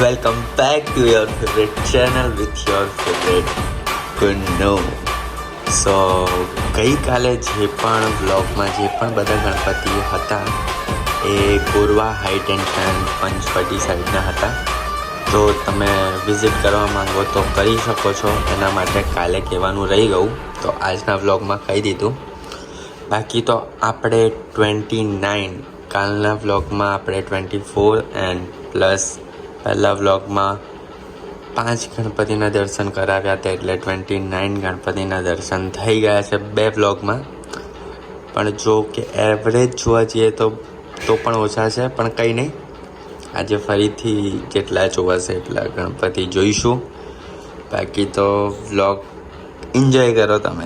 Welcome back to your favorite channel with your favorite Kunno. સો ગઈકાલે જે પણ બ્લોગમાં જે પણ બધા ગણપતિઓ હતા, એ પૂર્વા હાઈ ટેન્શન પંચવટી સાઈડના હતા. તો તમે વિઝિટ કરવા માંગો તો કરી શકો છો. એના માટે કાલે કહેવાનું રહી ગયું. તો આજના વ્લોગમાં કહી દીધું. બાકી તો આપણે ટ્વેન્ટી નાઇન કાલના વ્લોગમાં આપણે ટ્વેન્ટી ફોર એન્ડ પ્લસ પહેલા વ્લોગમાં પાંચ ગણપતિના દર્શન કરાવ્યા હતા એટલે ટ્વેન્ટી નાઇન ગણપતિના દર્શન થઈ ગયા છે બે વ્લોગમાં. પણ જો કે એવરેજ જોવા જઈએ તો તો પણ ઓછા છે, પણ કંઈ નહીં. આજે ફરીથી જેટલા જોવાશે એટલા ગણપતિ જોઈશું. બાકી તો વ્લોગ એન્જોય કરો તમે.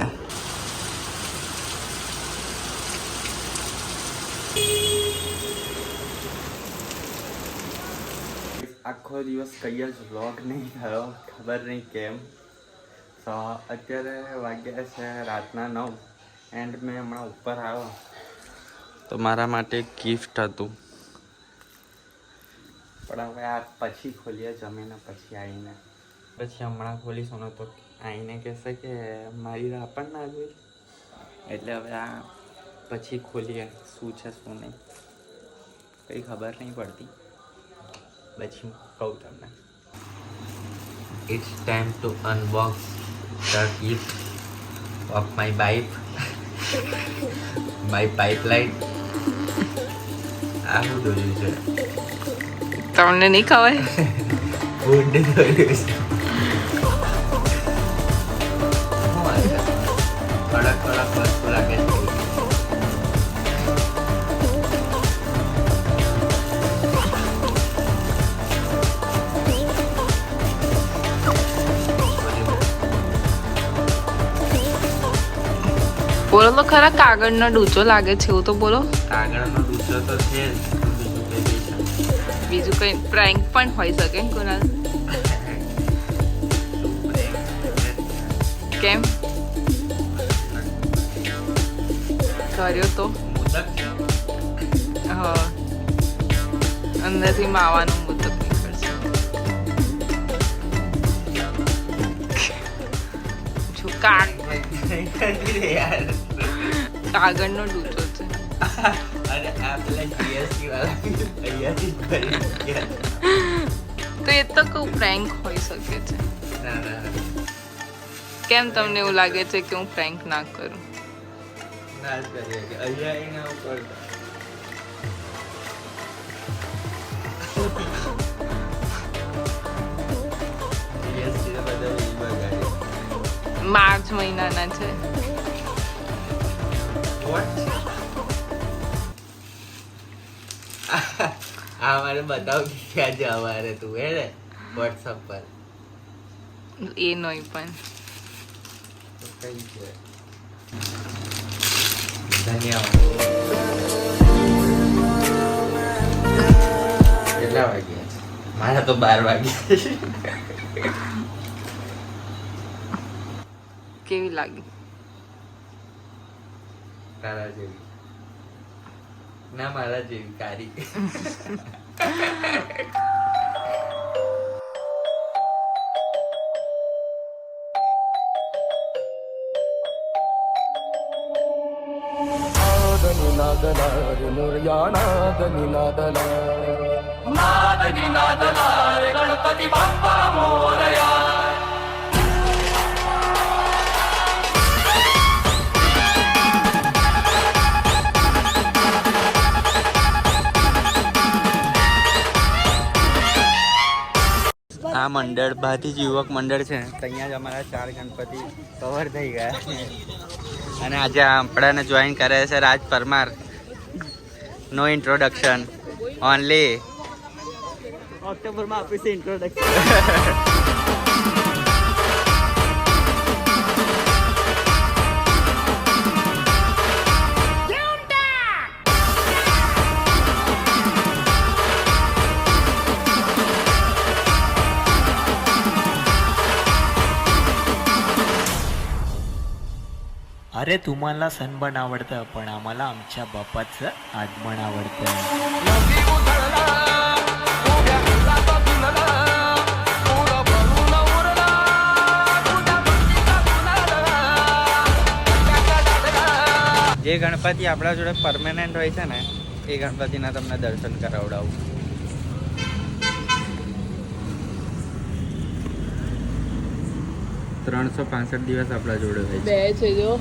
આખો દિવસ કઈ જ વ્લોગ નહીં થયો, ખબર નહીં કેમ. તો અત્યારે વાગ્યા છે રાતના નવ એન્ડ મેં હમણાં ઉપર આવ્યો. તો મારા માટે ગિફ્ટ હતું. પણ હવે આ પછી ખોલીએ, જમીને પછી આવીને. પછી હમણાં ખોલીશું, ને તો આવીને કહેશે કે મારી રાહ પણ ના જોઈ. એટલે હવે આ પછી ખોલીએ, શું છે, શું નહીં. કંઈ ખબર નહીં પડતી. પછી હું કહું તમને it's time to unbox the gift of my bike my pipeline આ શું દોર્યું છે તમને નહીં ખબર ફૂડ દોર્યું છે બોલો તો ખરા કાગળનો ડૂચો લાગે છે એવું તો બોલો. કાગળનો ડૂચો તો છે બીજું કઈ પ્રેન્ક પણ હોઈ શકે ને કોના. કેમ? કર્યો તો. હા. અંદરથી માવાનું મુદક નીકળશે. કાગ કાગળનો ડૂચો છે. અરે આ પેલા જીએસટી વાળા અહીંયાથી તો એ તો કોઈ પ્રેન્ક હોઈ શકે છે. ના ના ના. કેમ તમને એવું લાગે છે કે હું પ્રેન્ક ના કરું? ના જ કરીએ કે અહીંયા એના ઉપર બગાડે. મહિનાના છે? આ મારે બતાવ કે આજે જવારે તું હે ને? વોટ્સઅપ પર. એ નહીં પણ. કઈ છે? ધન્યવાદ. કેટલા વાગ્યા? મારા તો બાર વાગ્યા કેવી લાગી તારા જેવી ના મારા જેવી કારી नादनिनादला गणपति बाप्पा मोरया. આ મંડળ ભાતી યુવક મંડળ છે. ત્યાં જ અમારા ચાર ગણપતિ કવર થઈ ગયા અને આજે આપણાને જોઈન કરે છે Raj Parmar. No introduction only ઓક્ટોબરમાં આપીશું ઇન્ટ્રોડક્શન अरे तुम्हाला सनबन आवडतं पण आम्हाला आमच्या बापाचं आगमन आवडतं જે ગણપતિ આપણા જોડે પરમેનન્ટ હોય છે ને એ ગણપતિના તમને દર્શન કરાવડાવું ત્રણસો પાસઠ દિવસ આપણા જોડે હોય બે છે જો.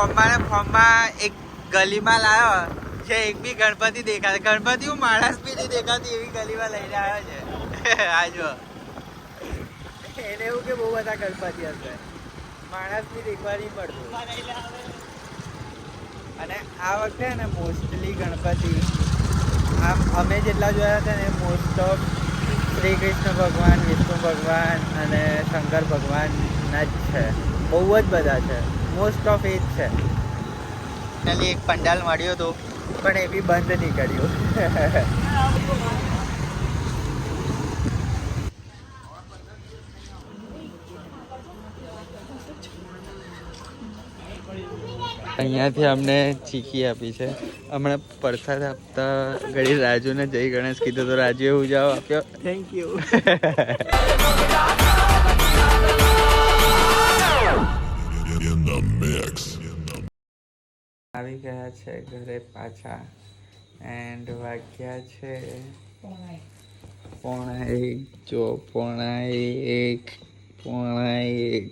ફોર્મમાં ને એક ગલીમાં લાવ્યો છે એક બી ગણપતિ દેખાય ગણપતિ હું માણસ બી નહીં દેખાતી એવી ગલીમાં લઈને આવ્યો છે. આજો એને એવું કે બહુ બધા ગણપતિ હશે. માણસ બી દેખવા નહીં પડતું. અને આ વખતે ને મોસ્ટલી ગણપતિ, આમ અમે જેટલા જોયા હતા ને, મોસ્ટ ઓફ શ્રી કૃષ્ણ ભગવાન, વિષ્ણુ ભગવાન અને શંકર ભગવાનના જ છે. બહુ જ બધા છે. મોસ્ટ ઓફ એ જ છે. ખાલી એક પંડાલ મળ્યો હતો પણ એ બી બંધ નહીં કર્યું. અહીંયાથી અમને ચીખી આપી છે. હમણાં પ્રસાદ આપતા ઘડી રાજુને જય ગણેશ કીધું તો રાજુ એવું જવાબ આપ્યો. થેન્ક યુ આવી ગયા છે ઘરે પાછા. એન્ડ વાગ્યા છે પોણા એક જો પોણા એક પોણા એક.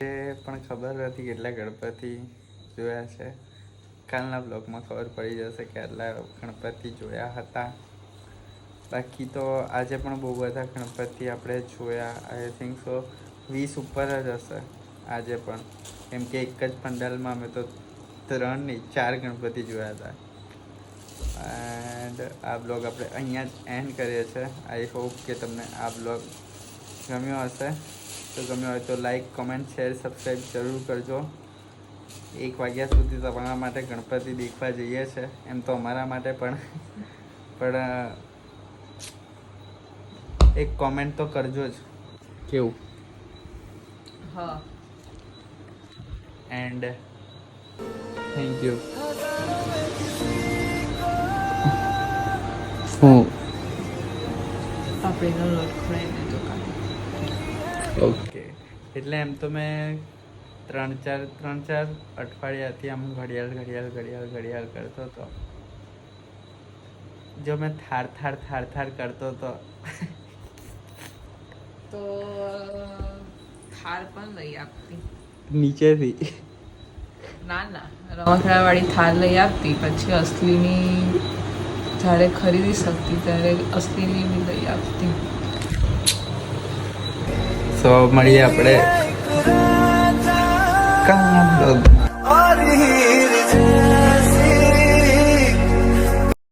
એ પણ ખબર નથી કેટલા ગણપતિ જોયા છે. કાલના બ્લોગમાં ખબર પડી જશે કે આટલા ગણપતિ જોયા હતા. બાકી તો આજે પણ બહુ બધા ગણપતિ આપણે જોયા આઈ થિંક સો વીસ ઉપર જ હશે. આજે પણ. કેમ કે એક જ પંડાલમાં અમે તો ત્રણ નહીં ચાર ગણપતિ જોયા હતા. એન્ડ આ બ્લોગ આપણે અહીંયા જ એન્ડ કરીએ છીએ. આઈ હોપ કે તમને આ બ્લોગ ગમ્યો હશે. તો ગમ્યો હોય તો લાઈક કોમેન્ટ શેર સબસ્ક્રાઈબ જરૂર કરજો. એક વાગ્યા સુધી તમારા માટે ગણપતિ દેખવા જઈએ છે એમ તો અમારા માટે પણ. પણ એક કોમેન્ટ તો કરજો જ. કેવું? હા. એન્ડ થેન્ક યુ હું આપણે લખડાઈને તો કાઢી ઓકે એટલે એમ તો મેં ત્રણ ચાર ત્રણ ચાર અઠવાડિયાથી આમ ઘડિયાળ ઘડિયાળ ઘડિયાળ ઘડિયાળ કરતો હતો. જો મેં થાર થાર થાર થાર કરતો હતો. તો થાર પણ લઈ આપતી. નીચેથી. ના વાળી થાર લઈ આપતી, પછી અસલીની જ્યારે ખરીદી શકતી, ત્યારે અસલીની બી લઈ આપતી. સો મળીએ આપણે. બ્લોગમાં